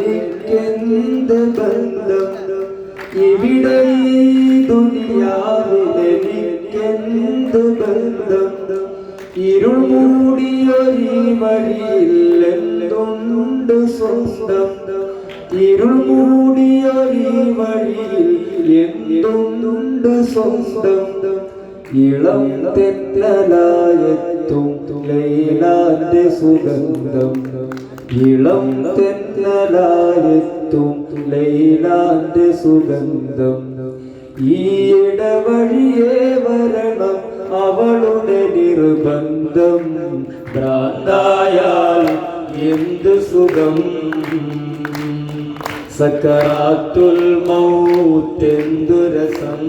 ദുനിയാവിലെനിക്കെന്ത് ബന്ധം? ഇവിടെ ദുനിയാവിലെനിക്കെന്ത് ബന്ധം ഇരുൾ മൂടിയൊരീ വഴിയിൽ എന്തുണ്ട് സ്വന്തം? ഇരുൾ മൂടിയൊരീ വഴിയിൽ എന്തുണ്ട് സ്വന്തം ഇളം തെന്നലായെത്തും ലൈലാന്റെ സുഗന്ധം ഇളം തെന്നലായെത്തും ലൈലാന്റെ സുഗന്ധം. ഈ ഇടവഴിയെ വരണം അവളുടെ നിർബന്ധം. ഭ്രാന്തായാൽ എന്ത് സുഖം? സക്കറാത്തുൽ മൗത്തെന്തു രസം?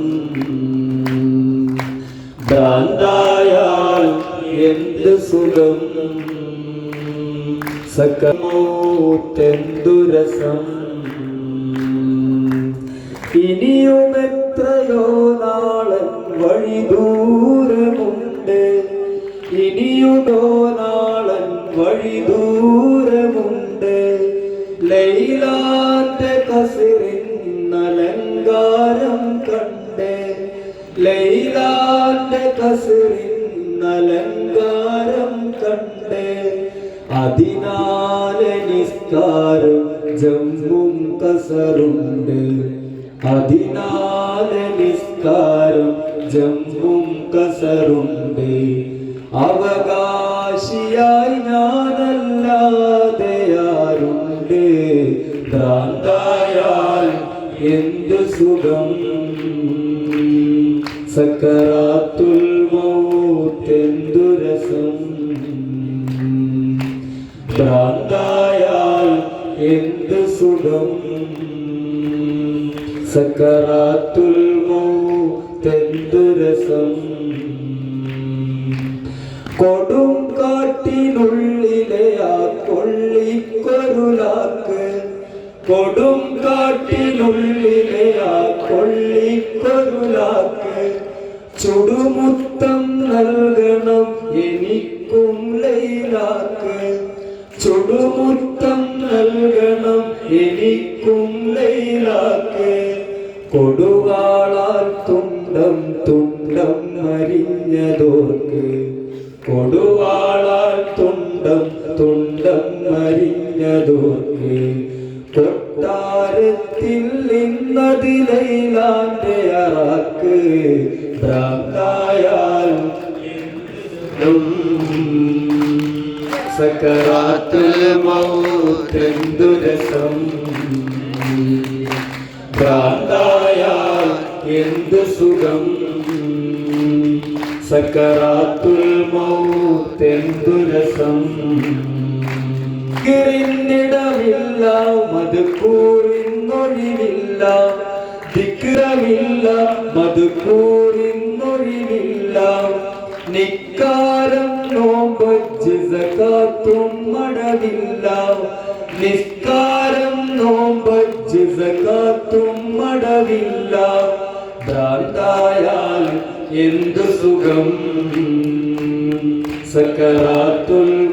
ഭ്രാന്തായാൽ എന്ത് സുഖം? സക്കമൗത്തെന്തു രസം ഇനിയും എത്രയോ നാളൻ വഴി ദൂരമുണ്ട്. ഇനിയുമോ നാളൻ വഴി ദൂരമുണ്ട്. ലൈലാറ്റ കസിറിൻ അലങ്കാരം കണ്ട്. ലൈലാറ്റ കസിറിൻ അലങ്കാരം കണ്ട് അതിനാലെ നിസ്കാരം ജമ്മും കസറുണ്ട്. അതിനാലെ നിസ്കാരം ജമ്മും കസറുണ്ട്. അവകാശിയായി ഞാനല്ലാതെ ആരുണ്ട്? ഭ്രാന്തായാൽ എന്ത് സുഖം? സക്കറാത്തുൽ ഭ്രാന്തായാൽ എന്ത് സുഖം? സക്കറാത്തുൽ മൗത്തെന്തു രസം? കൊടും കാട്ടിനുള്ളിലെ ആ കൊള്ളിക്കൊരുലാക്ക് കൊടും കാട്ടിനുള്ളിലെ ആ കൊള്ളിക്കൊരുലാക്ക് ചുടുമുത്തം നൽകണം എനിക്കും ലൈലാക്ക്. ചുടുമുത്തം നൽകണം. എനിക്കും ലൈലാക്ക്. കൊടുവാളാൽ തുണ്ടം തുണ്ടം മരിഞ്ഞതോർക്ക്. കൊടുവാളാൽ തുണ്ടം തുണ്ടം മരിഞ്ഞതോർക്ക്. കൊട്ടാരത്തിൽ നിന്നതിലൈലാന്റെ അറാക്ക്. ഭ്രാന്തായാൽ സക്കറാത്തുൽ മൗത്തെന്തു രസം ഭ്രാന്തായാൽ എന്ത് സുഖം? സക്കറാത്തുൽ മൗത്തെന്തു രസം ദിക്റിന്നിടമില്ല മധുക്കൂറിന്നൊഴിവില്ല. ദിക്റമില്ല മധുക്കൂറിന്നൊഴിവില്ല. നിക്കാരം സകാത്തും മടവില്ല. നിസ്കാരം നോമ്പ് സകാത്തും മടവില്ല. ഭ്രാന്തായാൽ എന്തു സുഖം? സക്കറാത്തുൽ